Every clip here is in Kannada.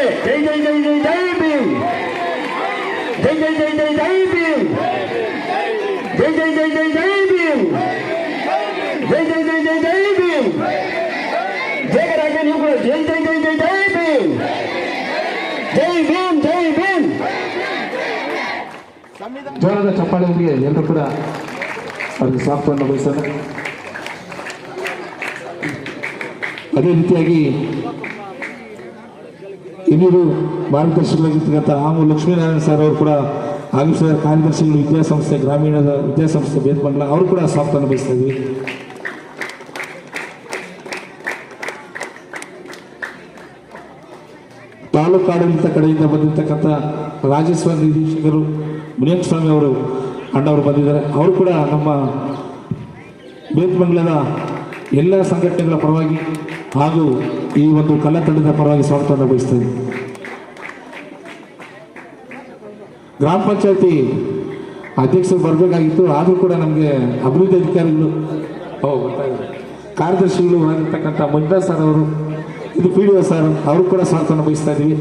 ಜೈ ಜೈ ಜೈ ಜೈ ಜೈ ಭೀಮ್ ಜೈ ಜೈ ಜೈ ಜೈ ಜೈ ಭೀಮ್ ಜೈ ಜೈ ಜೈ ಜೈ ಜೈ ಭೀಮ್ ಜೈ ಜೈ ಜೈ ಜೈ ಜೈ ಭೀಮ್ ಜೈ ರಾಜ ನೀವು ಕೂಡ ಜೈ ಜೈ ಜೈ ಜೈ ಜೈ ಭೀಮ್ ಜೈ ಭೀಮ್ ಜೈ ಭೀಮ್ ಜೋರದ ಚಪ್ಪಾಳೆಯೊಂದಿಗೆ ಎಲ್ಲರೂ ಕೂಡ ಅವರಿಗೆ ಸ್ವಾಗತವನ್ನು ಬಯಸೋಣ ಅದೇ ರೀತಿಯಾಗಿ ಹಿರಿಯರು ಮಾರ್ಗದರ್ಶಕರಾಗಿರ್ತಕ್ಕಂಥ ಆಮು ಲಕ್ಷ್ಮೀನಾರಾಯಣ ಸರ್ ಅವರು ಕೂಡ ಆಗಮಿಸಿದ ಕಾರ್ಯದರ್ಶಿಗಳು ವಿದ್ಯಾಸಂಸ್ಥೆ ಗ್ರಾಮೀಣದ ವಿದ್ಯಾಸಂಸ್ಥೆ ಬೇದ್ಮಂಡಲ ಅವರು ಕೂಡ ಸಾಫ್ಟ್ ಅನುಭವಿಸ್ತಾ ಇದ್ವಿ. ತಾಲೂಕು ಆಡಳಿತ ಕಡೆಯಿಂದ ಬಂದಿರತಕ್ಕಂಥ ರಾಜಸ್ವ ನಿರೀಕ್ಷಕರು ಮುನಿಯನ್ ಸ್ವಾಮಿ ಅವರು ಅಣ್ಣವರು ಬಂದಿದ್ದಾರೆ. ಅವರು ಕೂಡ ನಮ್ಮ ಬೇತ್ಮಂಗಲದ ಎಲ್ಲ ಸಂಘಟನೆಗಳ ಪರವಾಗಿ ಹಾಗೂ ಈ ಒಂದು ಕಲ್ಲತಂಡದ ಪರವಾಗಿ ಸ್ವಾಗತವನ್ನು ಬಯಸ್ತೇನೆ ಗ್ರಾಮ ಪಂಚಾಯತಿ ಅಧ್ಯಕ್ಷರು ಬರಬೇಕಾಗಿತ್ತು, ಆದರೂ ಕೂಡ ನಮಗೆ ಅಭಿವೃದ್ಧಿ ಅಧಿಕಾರಿಗಳು, ಓ, ಗೊತ್ತಾಗಿದೆ. ಕಾರ್ಯದರ್ಶಿಗಳು ಆಗಿರ್ತಕ್ಕಂಥ ಮಂಜುನಾಥ್ ಸರ್ ಅವರು, ಇದು ಪಿ ಡಿ ಒ ಸರ್, ಅವರು ಕೂಡ ಸ್ವಾಗತವನ್ನು ಬಯಸ್ತಾ ಇದ್ದೀವಿ.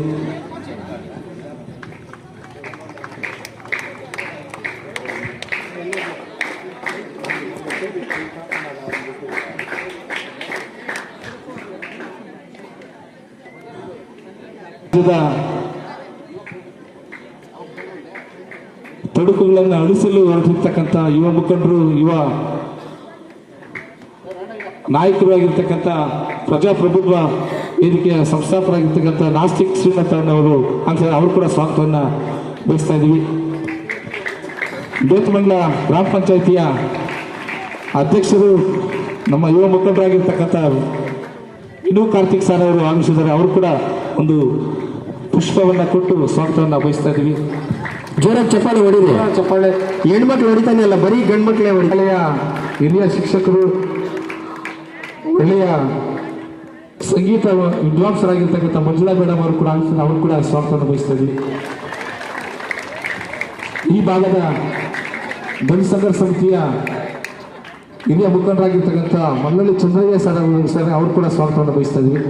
ತೊಡಕುಗಳನ್ನು ಅಳಿಸಲು ಹೊರಟಿರ್ತಕ್ಕಂಥ ಯುವ ಮುಖಂಡರು, ಯುವ ನಾಯಕರು ಆಗಿರ್ತಕ್ಕಂಥ ಪ್ರಜಾಪ್ರಭುತ್ವ ವೇದಿಕೆಯ ಸಂಸ್ಥಾಪಕರಾಗಿರ್ತಕ್ಕಂಥ ನಾಸ್ತಿಕ್ ಶ್ರೀನಾಥಣ್ಣವರು ಅಂತ ಅವರು ಕೂಡ ಸ್ವಾಗತವನ್ನು ಬಯಸ್ತಾ ಇದ್ದೀವಿ. ಬೇತಮಂಡಲ ಗ್ರಾಮ ಪಂಚಾಯಿತಿಯ ಅಧ್ಯಕ್ಷರು, ನಮ್ಮ ಯುವ ಮುಖಂಡರಾಗಿರ್ತಕ್ಕಂಥ ವಿನು ಕಾರ್ತಿಕ್ ಸರ್ ಅವರು ಆಗಮಿಸಿದ್ದಾರೆ. ಅವರು ಕೂಡ ಒಂದು ಪುಷ್ಪವನ್ನು ಕೊಟ್ಟು ಸ್ವಾಗತವನ್ನು ಬಯಸ್ತಾ ಇದ್ದೀವಿ. ಜೋರಾಗಿ ಚಪ್ಪಾಳೆ ಹೊಡಿದೆ ಚಪ್ಪಾಳೆ. ಹೆಣ್ಮಕ್ಳು ಹೊಡಿತಾನೆ ಅಲ್ಲ ಬರೀ ಗಂಡು ಮಕ್ಳೇ ಹೊಡಿ ಶಾಲೆಯ ಹಿರಿಯ ಶಿಕ್ಷಕರು ಒಳ್ಳೆಯ ಸಂಗೀತ ವಿದ್ವಾಂಸರಾಗಿರ್ತಕ್ಕಂಥ ಮಂಜುಳಾ ಮೇಡಮ್ ಅವರು ಕೂಡ. ಅವರು ಕೂಡ ಸ್ವಾಗತವನ್ನು ಬಯಸ್ತಾ ಇದ್ದೀವಿ. ಈ ಭಾಗದ ಬಲಿಸಂಗರ ಸಮಿತಿಯ ಹಿರಿಯ ಮುಖಂಡರಾಗಿರ್ತಕ್ಕಂಥ ಮಲ್ಲಳ್ಳಿ ಚಂದ್ರಯ್ಯ ಸರ್ ಅವರು ಸರ್, ಅವರು ಕೂಡ ಸ್ವಾಗತವನ್ನು ಬಯಸ್ತಾ ಇದ್ವಿ.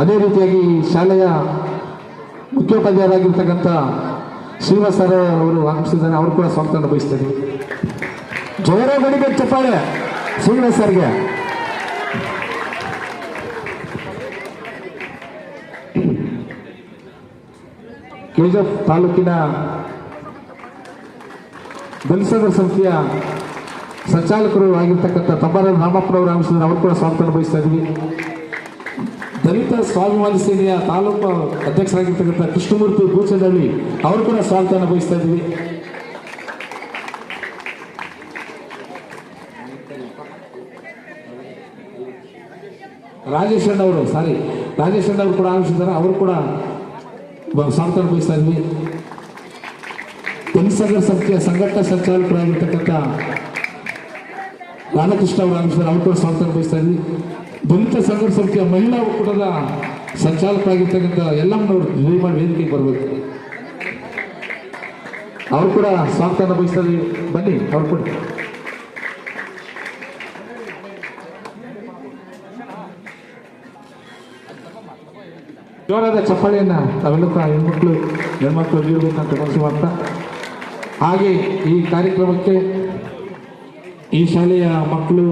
ಅದೇ ರೀತಿಯಾಗಿ ಶಾಲೆಯ ಮುಖ್ಯೋಪಾಧ್ಯಾಯರಾಗಿರ್ತಕ್ಕಂಥ ಶ್ರೀನಿವಾಸ್ ಸರ್ ಅವರು ಆಗಮಿಸಿದ್ದಾರೆ, ಅವರು ಕೂಡ ಸ್ವಾಗತವನ್ನು ಬಯಸ್ತಾ ಇದ್ವಿ. ಜೋರ ಹೊಡಿಬೇಕು ಚಪ್ಪಾಳೆ ಶ್ರೀನಿವಾಸ್ ಸರ್ಗೆ. ಕೆಜಿಎಫ್ ತಾಲೂಕಿನ ಬಲಿಸಂದ್ರ ಸಂಸ್ಥೆಯ ಸಂಚಾಲಕರು ಆಗಿರ್ತಕ್ಕಂಥ ತಮ್ಮಾರ ರಾಮಪ್ಪನವರು ಆಗಮಿಸಿದ್ದಾರೆ ಅವರು ಕೂಡ ಸ್ವಾಗತ ಬಯಸ್ತಾ ಇದ್ವಿ ದಲಿತ ಸ್ವಾಭಿಮಾನಿ ಸೇನೆಯ ತಾಲೂಕು ಅಧ್ಯಕ್ಷರಾಗಿರ್ತಕ್ಕಂಥ ಕೃಷ್ಣಮೂರ್ತಿ ಬೂಚನಹಳ್ಳಿ ಅವರು ಕೂಡ ಸ್ವಾಗತ ಬಯಸ್ತಾ ಇದ್ವಿ ರಾಜೇಶ್ ಅಣ್ಣವರು ಸಾರಿ ರಾಜೇಶ್ ಅಣ್ಣವರು ಕೂಡ ಆಗಿಸಿದ್ದಾರೆ ಅವರು ಕೂಡ ಸ್ವಾಗತ ಬಯಸ್ತಾ ಇದ್ವಿ ಜನಸಂಘ ಸಂಸ್ಥೆಯ ಸಂಘಟನಾ ಸಂಚಾಲಕರಾಗಿರ್ತಕ್ಕಂಥ ರಾಮಕೃಷ್ಣ ಅವರ ಕೂಡ ಸ್ವಾಗತ ಬಯಸ್ತಾ ಇದ್ವಿ. ದಲಿತ ಸಂಘಟ ಸಂಸ್ಥೆಯ ಮಹಿಳಾ ಒಕ್ಕೂಟದ ಸಂಚಾಲಕರಾಗಿರ್ತಕ್ಕಂಥ ಎಲ್ಲಮ್ಮನವರು ದಯಮಾಡಿ ವೇದಿಕೆಗೆ ಬರಬೇಕು. ಅವರು ಕೂಡ ಸ್ವಾತಂತ್ರ್ಯ ಬಯಸ್ತಾ ಇದ್ವಿ. ಬನ್ನಿ, ಅವ್ರು ಕೂಡ. ಜೋರಾದ ಚಪ್ಪಾಳೆಯನ್ನ ತಾವೆಲ್ಲ ಕೂಡ ಹೆಣ್ಮಕ್ಳು ಹೆಣ್ಮಕ್ಳು ಅಂತ ಮನಸ್ಸು ಮಾಡ್ತಾ ಹಾಗೆ ಈ ಕಾರ್ಯಕ್ರಮಕ್ಕೆ ಈ ಶಾಲೆಯ ಮಕ್ಕಳು